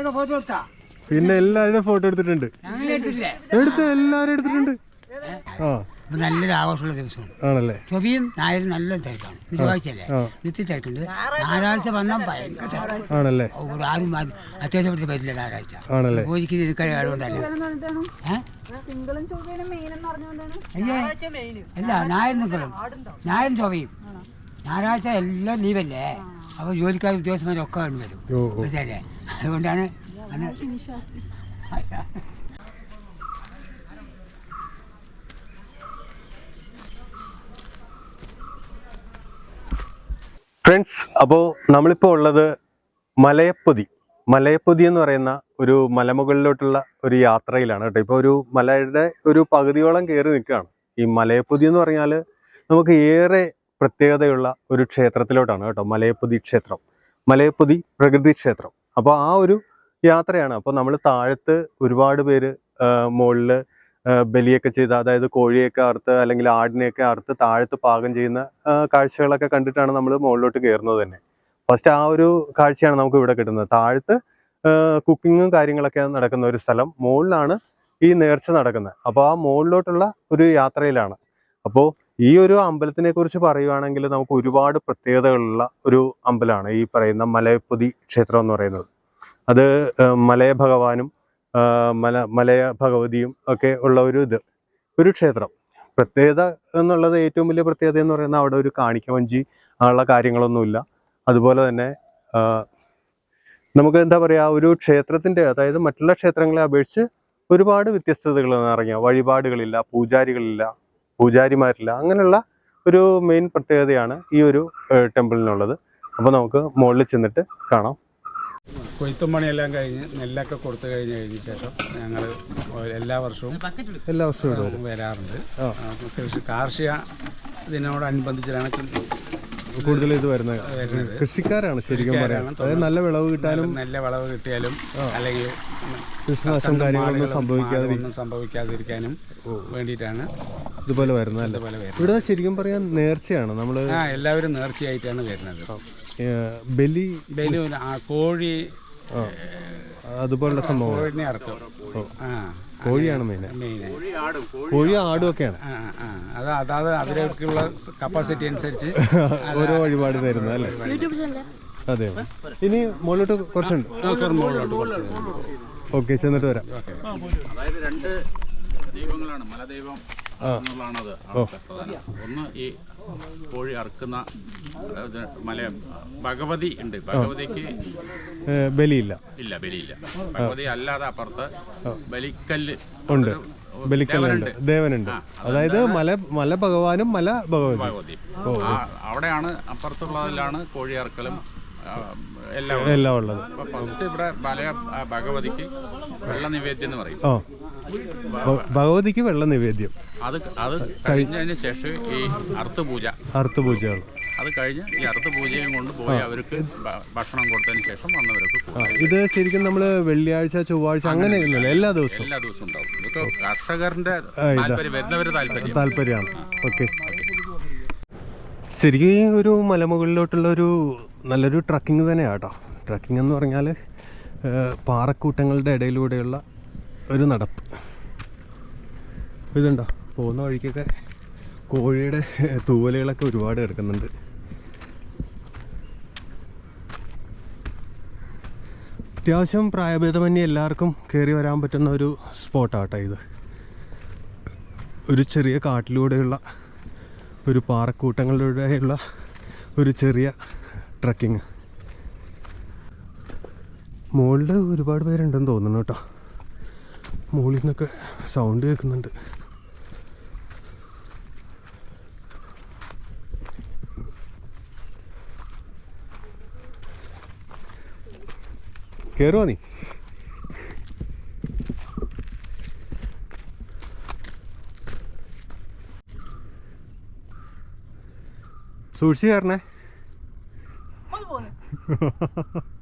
നിനക്ക് ഫോട്ടോ എടുത്താ? പിന്നെ എല്ലാരുടെ ഫോട്ടോ എടുത്തിട്ടുണ്ട്. എടുത്ത് എല്ലാവരും എടുത്തിട്ടുണ്ട്. ആ. ഇപ്പൊ നല്ലൊരു ആഘോഷമുള്ള ദിവസമാണ് ആണല്ലേ? ചൊവ്വയും നായരും നല്ല തിരക്കാണ്. ചൊവ്വാഴ്ചയല്ലേ. നിത്യ തിരക്കുണ്ട്. ഞായറാഴ്ച വന്നാൽ ഭയങ്കര ആണല്ലേ? ഒരു ആരും അത്യാവശ്യപ്പെട്ട് പറ്റില്ല ഞായറാഴ്ച. ആണല്ലേ? പൂജയ്ക്ക് നിൽക്കാൻ അയ്യേ. അല്ല ഞായർ നിൽക്കണം ഞായറും ചൊവ്വയും ഞായറാഴ്ച എല്ലാം ലീവല്ലേ അപ്പോൾ ജോലിക്കാർ ഉദ്യോഗസ്ഥന്മാരൊക്കെ വേണ്ടി വരും. മനസ്സിലല്ലേ അതുകൊണ്ടാണ് ഫ്രണ്ട്സ് അപ്പോൾ നമ്മളിപ്പോൾ ഉള്ളത് മലയപ്പൊതി. മലയപ്പൊതി എന്ന് പറയുന്ന ഒരു മലമുകളിലോട്ടുള്ള ഒരു യാത്രയിലാണ് കേട്ടോ. ഇപ്പോൾ ഒരു മലയുടെ ഒരു പകുതിയോളം കയറി നിൽക്കുകയാണ്. ഈ മലയപ്പൊതി എന്ന് പറഞ്ഞാൽ നമുക്ക് ഏറെ പ്രത്യേകതയുള്ള ഒരു ക്ഷേത്രത്തിലോട്ടാണ് കേട്ടോ മലയപ്പൊതി ക്ഷേത്രം. മലയപ്പൊതി പ്രകൃതി ക്ഷേത്രം. അപ്പോൾ ആ ഒരു യാത്രയാണ്. അപ്പോൾ നമ്മൾ താഴത്ത് ഒരുപാട് പേര് മുകളിൽ ബലിയൊക്കെ ചെയ്ത് അതായത് കോഴിയൊക്കെ അറുത്ത് അല്ലെങ്കിൽ ആടിനെയൊക്കെ അറുത്ത് താഴത്ത് പാകം ചെയ്യുന്ന കാഴ്ചകളൊക്കെ കണ്ടിട്ടാണ് നമ്മൾ മുകളിലോട്ട് കയറുന്നത് തന്നെ. ഫസ്റ്റ് ആ ഒരു കാഴ്ചയാണ് നമുക്ക് ഇവിടെ കിട്ടുന്നത്. താഴത്ത് കുക്കിങ്ങും കാര്യങ്ങളൊക്കെ നടക്കുന്ന ഒരു സ്ഥലം. മുകളിലാണ് ഈ നേർച്ച നടക്കുന്നത്. അപ്പോൾ ആ മുകളിലോട്ടുള്ള ഒരു യാത്രയിലാണ്. അപ്പോൾ ഈ ഒരു അമ്പലത്തിനെ കുറിച്ച് പറയുവാണെങ്കിൽ നമുക്ക് ഒരുപാട് പ്രത്യേകതകളുള്ള ഒരു അമ്പലമാണ് ഈ പറയുന്ന മലയപ്പൊതി ക്ഷേത്രം എന്ന് പറയുന്നത്. അത് മലയ ഭഗവാനും മല മലയ ഭഗവതിയും ഒക്കെ ഉള്ള ഒരു ഇത് ഒരു ക്ഷേത്രം. പ്രത്യേകത എന്നുള്ളത് ഏറ്റവും വലിയ പ്രത്യേകത എന്ന് പറയുന്നത് അവിടെ ഒരു കാണിക്ക വഞ്ചി ഉള്ള കാര്യങ്ങളൊന്നുമില്ല. അതുപോലെ തന്നെ നമുക്ക് എന്താ പറയാ ഒരു ക്ഷേത്രത്തിന്റെ അതായത് മറ്റുള്ള ക്ഷേത്രങ്ങളെ അപേക്ഷിച്ച് ഒരുപാട് വ്യത്യസ്തതകൾ നിറഞ്ഞ വഴിപാടുകളില്ല പൂജാരികളില്ല പൂജാരിമാരില്ല. അങ്ങനെയുള്ള ഒരു മെയിൻ പ്രത്യേകതയാണ് ഈ ഒരു ടെമ്പിളിനുള്ളത്. അപ്പോൾ നമുക്ക് മുകളിൽ ചെന്നിട്ട് കാണാം. കൊയ്ത്തും പണിയെല്ലാം കഴിഞ്ഞ് നെല്ലൊക്കെ കൊടുത്തു കഴിഞ്ഞ് കഴിഞ്ഞ ശേഷം ഞങ്ങൾ എല്ലാ വർഷവും എല്ലാ വർഷവും വരാറുണ്ട്. കൃഷി കാർഷിക ഇതിനോടനുബന്ധിച്ചാണ് കൂടുതൽ ഇത് വരുന്നത്. കൃഷിക്കാരാണ് ശരിക്കും പറയാം. നല്ല വിളവ് കിട്ടാനും നല്ല വിളവ് കിട്ടിയാലും അല്ലെങ്കിൽ കൃഷിനാശം കാര്യങ്ങളൊന്നും സംഭവിക്കാതെ സംഭവിക്കാതിരിക്കാനും വേണ്ടിയിട്ടാണ് ഇതുപോലെ വരുന്നത് ഇവിടെ ശരിക്കും പറയാൻ നേർച്ചയാണ്. നമ്മൾ ആ എല്ലാവരും നേർച്ചയായിട്ടാണ് വരുന്നത്. ബലി ബലി ആ കോഴി അതുപോലുള്ള സംഭവം കോഴിയാണ് മെയിൻ കോഴി ആടും ഒക്കെയാണ്. ആ ആ അത് അതാത് അതിലേക്കുള്ള കപ്പാസിറ്റി അനുസരിച്ച് ഓരോ വഴിപാട് തരുന്നത് അല്ലേ? അതെ. ഇനി മുകളിലോട്ട് കുറച്ചുണ്ട്. ഓക്കെ ചെന്നിട്ട് വരാം. അതായത് രണ്ട് ദൈവങ്ങളാണ് മലദൈവം എന്നുള്ളതാണ് അത് ഒന്ന് ഈ കോഴി അറുക്കുന്ന മല ഭഗവതി ഉണ്ട്. ഭഗവതിക്ക് ബലിയില്ല. ഇല്ല ബലിയില്ല. ഭഗവതി അല്ലാതെ അപ്പുറത്ത് ബലിക്കല്ല് ഉണ്ട്. ബലിക്കല്ലുണ്ട്. ദേവനുണ്ട്. അതായത് മല മല ഭഗവാനും മല ഭഗവതി. അവിടെയാണ് അപ്പുറത്തുള്ളതിലാണ് കോഴി അറുക്കലും എല്ലാം. എല്ലാം ഉള്ളത്. ഫസ്റ്റ് ഇവിടെ മല ഭഗവതിക്ക് വെള്ള നിവേദ്യം എന്ന് പറയും ഭഗവതിക്ക് വെള്ള നിവേദ്യം. അത് അത് കഴിഞ്ഞതിന് ശേഷം ഈ അർത്ഥപൂജ അർത്ഥപൂജ അത് കഴിഞ്ഞ് ഈ അർത്ഥപൂജയും കൊണ്ട് പോയി അവർക്ക് ഭക്ഷണം കൊടുത്തതിന് ശേഷം വന്നവർക്ക്. ഇത് ശരിക്കും നമ്മൾ വെള്ളിയാഴ്ച ചൊവ്വാഴ്ച അങ്ങനെ എല്ലാ ദിവസവും. എല്ലാ ദിവസവും ഉണ്ടാവും. ഇതൊക്കെ കർഷകരുടെ താല്പര്യം വരുന്നവരുടെ താല്പര്യം. താല്പര്യമാണ്. ഓക്കെ. ശരിക്കും ഒരു മലമുകളിലോട്ടുള്ള ഒരു നല്ലൊരു ട്രക്കിംഗ് തന്നെയാണ് കേട്ടോ. ട്രക്കിംഗ് എന്ന് പറഞ്ഞാൽ പാറക്കൂട്ടങ്ങളുടെ ഇടയിലൂടെയുള്ള ഒരു നടപ്പ്. ഇതുണ്ടോ? പോകുന്ന വഴിക്കൊക്കെ കോഴിയുടെ തൂവലുകളൊക്കെ ഒരുപാട് കിടക്കുന്നുണ്ട്. അത്യാവശ്യം പ്രായഭേദമന്യേ എല്ലാവർക്കും കയറി വരാൻ പറ്റുന്ന ഒരു സ്പോട്ടാട്ടോ ഇത്. ഒരു ചെറിയ കാട്ടിലൂടെയുള്ള ഒരു പാറക്കൂട്ടങ്ങളിലൂടെയുള്ള ഒരു ചെറിയ ട്രക്കിങ്. മുകളിൽ ഒരുപാട് പേരുണ്ടെന്ന് തോന്നുന്നു കേട്ടോ. മുകളിൽ നിന്നൊക്കെ സൗണ്ട് കേൾക്കുന്നുണ്ട്. കയറുവാ നീ? സൂക്ഷിച്ച് കയറണേ.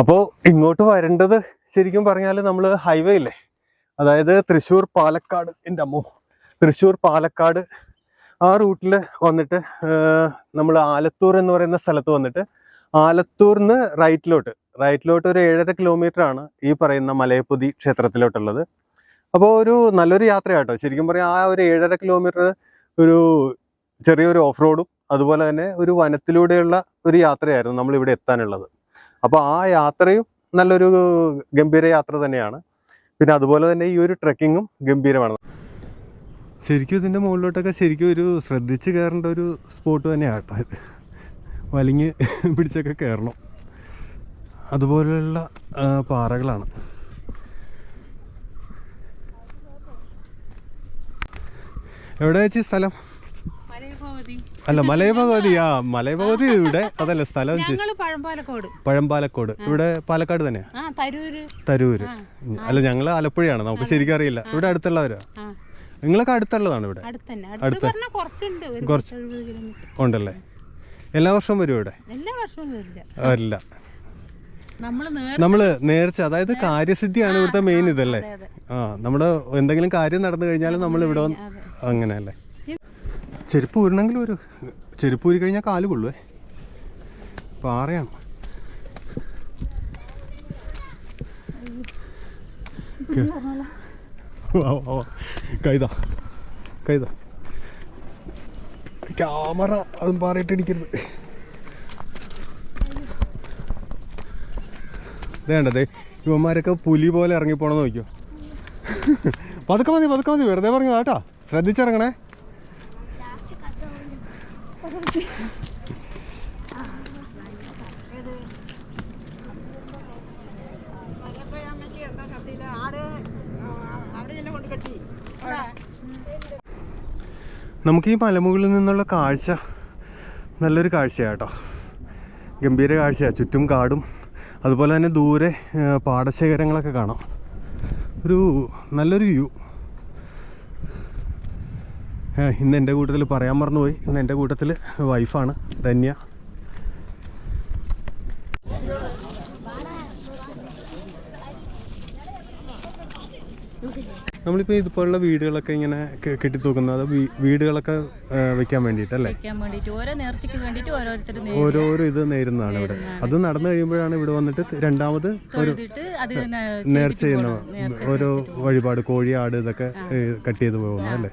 അപ്പോൾ ഇങ്ങോട്ട് വരേണ്ടത് ശരിക്കും പറഞ്ഞാൽ നമ്മൾ ഹൈവേ ഇല്ലേ? അതായത് തൃശ്ശൂർ പാലക്കാട് എന്റെ അമ്മോ. തൃശ്ശൂർ പാലക്കാട് ആ റൂട്ടിൽ വന്നിട്ട് നമ്മൾ ആലത്തൂർ എന്ന് പറയുന്ന സ്ഥലത്ത് വന്നിട്ട് ആലത്തൂർന്ന് റൈറ്റിലോട്ട് റൈറ്റിലോട്ട് ഒരു ഏഴര കിലോമീറ്റർ ആണ് ഈ പറയുന്ന മലയപ്പൊതി ക്ഷേത്രത്തിലോട്ടുള്ളത്. അപ്പോൾ ഒരു നല്ലൊരു യാത്രയാട്ടോ. ശരിക്കും പറയാം ആ ഒരു ഏഴര കിലോമീറ്റർ ഒരു ചെറിയൊരു ഓഫ് റോഡും അതുപോലെ തന്നെ ഒരു വനത്തിലൂടെയുള്ള ഒരു യാത്രയായിരുന്നു നമ്മൾ ഇവിടെ എത്താനുള്ളത്. അപ്പോൾ ആ യാത്രയും നല്ലൊരു ഗംഭീര യാത്ര തന്നെയാണ്. പിന്നെ അതുപോലെ തന്നെ ഈ ഒരു ട്രെക്കിങ്ങും ഗംഭീരമാണ്. ശരിക്കും ഇതിന്റെ മുകളിലോട്ടൊക്കെ ശരിക്കും ഒരു ശ്രദ്ധിച്ച് കയറേണ്ട ഒരു സ്പോട്ട് തന്നെയാണ് കേട്ടോ ഇത്. വലിഞ്ഞ് പിടിച്ചൊക്കെ കയറണം. അതുപോലെയുള്ള പാറകളാണ്. എവിടെ വെച്ച് സ്ഥലം? അല്ല മലയഭഗവതി ആ മലയഭഗവതി ഇവിടെ അതല്ല സ്ഥലം പഴമ്പാലക്കോട് പഴമ്പാലക്കോട് ഇവിടെ പാലക്കാട് തന്നെയാ തരൂര്. അല്ല ഞങ്ങൾ ആലപ്പുഴയാണ് നമുക്ക് ശരിക്കും അറിയില്ല. ഇവിടെ അടുത്തുള്ളവരാ? നിങ്ങളൊക്കെ അടുത്തുള്ളതാണ് ഇവിടെ? അടുത്ത് കുറച്ച്. ഉണ്ടല്ലേ? എല്ലാ വർഷവും വരും ഇവിടെ? വരില്ല. വരില്ല നമ്മൾ നേർ നമ്മൾ നേർച്ച അതായത് കാര്യസിദ്ധിയാണ് ഇവിടുത്തെ മെയിൻ ഇതല്ലേ. ആ നമ്മുടെ എന്തെങ്കിലും കാര്യം നടന്നു കഴിഞ്ഞാൽ നമ്മൾ ഇവിടെ അങ്ങനെ അങ്ങനെയല്ലേ? ചെരുപ്പ് ഊരണമെങ്കിൽ ഒരു ചെരുപ്പ് ഊരി കഴിഞ്ഞാൽ കാൽ കൊള്ളുവേ. പാറയാണ്. കൈതാ കൈതാ. ക്യാമറ അതും പാറയിട്ട് ഇടിക്കരുത് യുവന്മാരൊക്കെ ഇവന്മാരൊക്കെ പുലി പോലെ ഇറങ്ങിപ്പോണെന്ന് നോക്കിയോ പതുക്കെ മതി പതുക്കെ മതി. വെറുതെ പറഞ്ഞു കേട്ടാ. ശ്രദ്ധിച്ചിറങ്ങണേ. നമുക്ക് ഈ മലമുകളിൽ നിന്നുള്ള കാഴ്ച നല്ലൊരു കാഴ്ചയാട്ടോ. ഗംഭീര കാഴ്ചയാണ് ചുറ്റും കാടും അതുപോലെ തന്നെ ദൂരെ പാടശേഖരങ്ങളൊക്കെ കാണാം. ഒരു നല്ലൊരു വ്യൂ. ഇന്ന് എന്റെ കൂട്ടത്തിൽ പറയാൻ മറന്നുപോയി. ഇന്ന് എന്റെ കൂട്ടത്തിൽ വൈഫാണ് ധന്യ. നമ്മളിപ്പോൾ ഇതുപോലുള്ള വീടുകളൊക്കെ ഇങ്ങനെ കെട്ടി തൂക്കുന്നത് വീടുകളൊക്കെ വെക്കാൻ വേണ്ടിയിട്ടല്ലേ? ഓരോരോ ഇത് നേരുന്നതാണ് ഇവിടെ. അത് നടന്നു കഴിയുമ്പോഴാണ് ഇവിടെ വന്നിട്ട് രണ്ടാമത് ഒരു നേർച്ച ചെയ്യുന്ന ഓരോ വഴിപാട് കോഴി ആട് ഇതൊക്കെ കട്ട് ചെയ്ത് പോകുന്നത് അല്ലേ?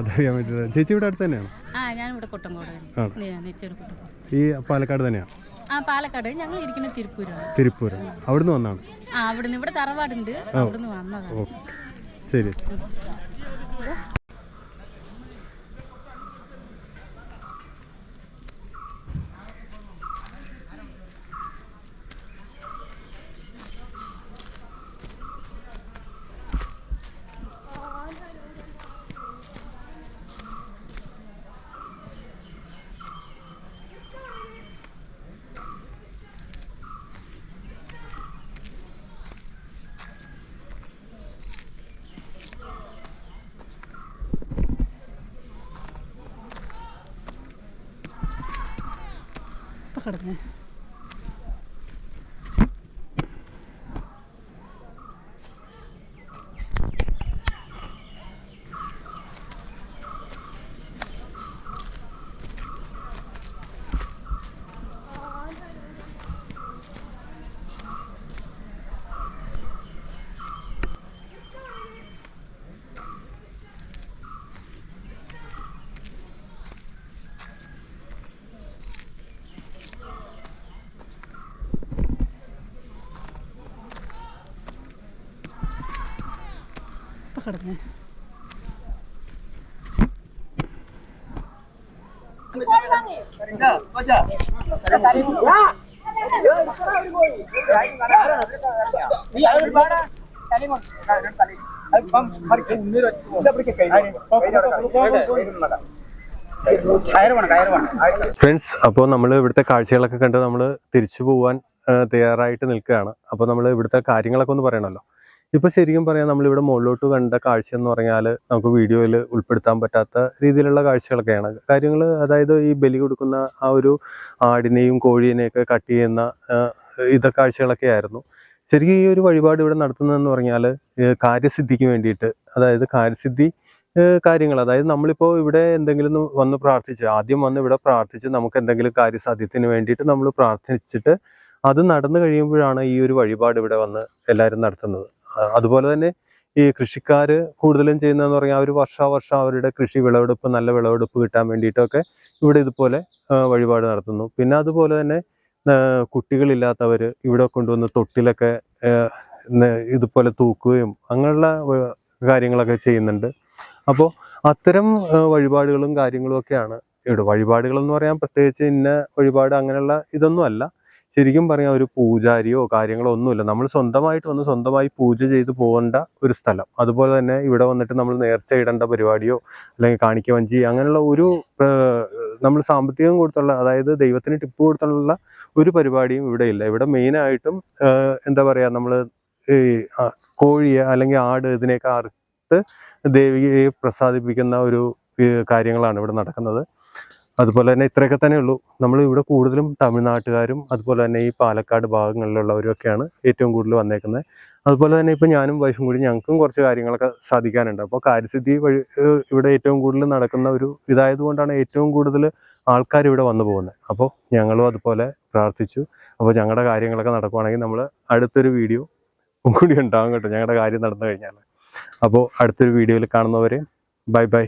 അതറിയാൻ വേണ്ടിയിട്ട്. ചേച്ചി ഇവിടെ അടുത്ത് തന്നെയാണ്? ഈ പാലക്കാട് തന്നെയാണ്? പാലക്കാട്. ഞങ്ങൾ ഇരിക്കുന്നത് തിരുപ്പൂരാണ്. തിരുപ്പൂർ അവിടുന്ന് വന്നാണ്? അവിടുന്ന്. ഇവിടെ തറവാടുണ്ട്. അവിടുന്ന് വന്നതാണ്. 生です。കിടന്ന് കിടന്ന്. ഫ്രണ്ട്സ് അപ്പോൾ നമ്മൾ ഇവിടുത്തെ കാഴ്ചകളൊക്കെ കണ്ട് നമ്മൾ തിരിച്ചു പോവാൻ തയ്യാറായിട്ട് നിൽക്കുകയാണ്. അപ്പോൾ നമ്മൾ ഇവിടുത്തെ കാര്യങ്ങളൊക്കെ ഒന്ന് പറയണമല്ലോ. ഇപ്പോൾ ശരിക്കും പറയാം നമ്മളിവിടെ മുകളിലോട്ട് കണ്ട കാഴ്ച എന്ന് പറഞ്ഞാൽ നമുക്ക് വീഡിയോയിൽ ഉൾപ്പെടുത്താൻ പറ്റാത്ത രീതിയിലുള്ള കാഴ്ചകളൊക്കെയാണ്. കാര്യങ്ങൾ അതായത് ഈ ബലി കൊടുക്കുന്ന ആ ഒരു ആടിനെയും കോഴീനെയൊക്കെ കട്ട് ചെയ്യുന്ന ഇതൊക്കെ ഇത കാഴ്ചകളൊക്കെ ആയിരുന്നു. ശരിക്കും ഈ ഒരു വഴിപാട് ഇവിടെ നടത്തുന്നതെന്ന് പറഞ്ഞാൽ കാര്യസിദ്ധിക്ക് വേണ്ടിയിട്ട് അതായത് കാര്യസിദ്ധി കാര്യങ്ങൾ അതായത് നമ്മളിപ്പോൾ ഇവിടെ എന്തെങ്കിലും വന്ന് പ്രാർത്ഥിച്ച് ആദ്യം വന്ന് ഇവിടെ പ്രാർത്ഥിച്ച് നമുക്ക് എന്തെങ്കിലും കാര്യസാധ്യത്തിന് വേണ്ടിയിട്ട് നമ്മൾ പ്രാർത്ഥിച്ചിട്ട് അത് നടന്നു കഴിയുമ്പോഴാണ് ഈ ഒരു വഴിപാട് ഇവിടെ വന്ന് എല്ലാവരും നടത്തുന്നത്. അതുപോലെ തന്നെ ഈ കൃഷിക്കാർ കൂടുതലും ചെയ്യുന്നതെന്ന് പറഞ്ഞാൽ അവർ വർഷാവർഷം അവരുടെ കൃഷി വിളവെടുപ്പ് നല്ല വിളവെടുപ്പ് കിട്ടാൻ വേണ്ടിയിട്ടൊക്കെ ഇവിടെ ഇതുപോലെ വഴിപാട് നടത്തുന്നു. പിന്നെ അതുപോലെ തന്നെ കുട്ടികളില്ലാത്തവർ ഇവിടെ കൊണ്ടുവന്ന് തൊട്ടിലൊക്കെ ഇതുപോലെ തൂക്കുകയും അങ്ങനെയുള്ള കാര്യങ്ങളൊക്കെ ചെയ്യുന്നുണ്ട്. അപ്പോൾ അത്തരം വഴിപാടുകളും കാര്യങ്ങളും ഒക്കെയാണ് ഇവിടെ. വഴിപാടുകൾ എന്ന് പറയാൻ പ്രത്യേകിച്ച് ഇന്ന വഴിപാട് അങ്ങനെയുള്ള ഇതൊന്നും അല്ല. ശരിക്കും പറയാം ഒരു പൂജാരിയോ കാര്യങ്ങളോ ഒന്നുമില്ല. നമ്മൾ സ്വന്തമായിട്ട് വന്ന് സ്വന്തമായി പൂജ ചെയ്ത് പോകേണ്ട ഒരു സ്ഥലം. അതുപോലെ തന്നെ ഇവിടെ വന്നിട്ട് നമ്മൾ നേർച്ച ഇടേണ്ട പരിപാടിയോ അല്ലെങ്കിൽ കാണിക്ക വഞ്ചി അങ്ങനെയുള്ള ഒരു നമ്മൾ സാമ്പത്തികം കൊടുത്തുള്ള അതായത് ദൈവത്തിന് ടിപ്പ് കൊടുത്തുള്ള ഒരു പരിപാടിയും ഇവിടെ ഇല്ല. ഇവിടെ മെയിനായിട്ടും എന്താ പറയുക നമ്മൾ ഈ കോഴിയെ അല്ലെങ്കിൽ ആട് ഇതിനെയൊക്കെ അറുത്ത് ദേവിയെ പ്രസാദിപ്പിക്കുന്ന ഒരു കാര്യങ്ങളാണ് ഇവിടെ നടക്കുന്നത്. അതുപോലെ തന്നെ ഇത്രയൊക്കെ തന്നെ ഉള്ളൂ. നമ്മൾ ഇവിടെ കൂടുതലും തമിഴ്നാട്ടുകാരും അതുപോലെ തന്നെ ഈ പാലക്കാട് ഭാഗങ്ങളിലുള്ളവരും ഒക്കെയാണ് ഏറ്റവും കൂടുതൽ വന്നേക്കുന്നത്. അതുപോലെ തന്നെ ഇപ്പം ഞാനും വൈഫും കൂടി ഞങ്ങൾക്കും കുറച്ച് കാര്യങ്ങളൊക്കെ സാധിക്കാനുണ്ട്. അപ്പോൾ കാര്യസിദ്ധി വഴി ഇവിടെ ഏറ്റവും കൂടുതൽ നടക്കുന്ന ഒരു ഇതായതുകൊണ്ടാണ് ഏറ്റവും കൂടുതൽ ആൾക്കാർ ഇവിടെ വന്നു പോകുന്നത്. അപ്പോൾ ഞങ്ങളും അതുപോലെ പ്രാർത്ഥിച്ചു. അപ്പോൾ ഞങ്ങളുടെ കാര്യങ്ങളൊക്കെ നടക്കുവാണെങ്കിൽ നമ്മൾ അടുത്തൊരു വീഡിയോ കൂടി ഉണ്ടാകും കേട്ടോ. ഞങ്ങളുടെ കാര്യം നടന്നു കഴിഞ്ഞാൽ അപ്പോൾ അടുത്തൊരു വീഡിയോയിൽ കാണുന്നവരെ ബൈ ബൈ.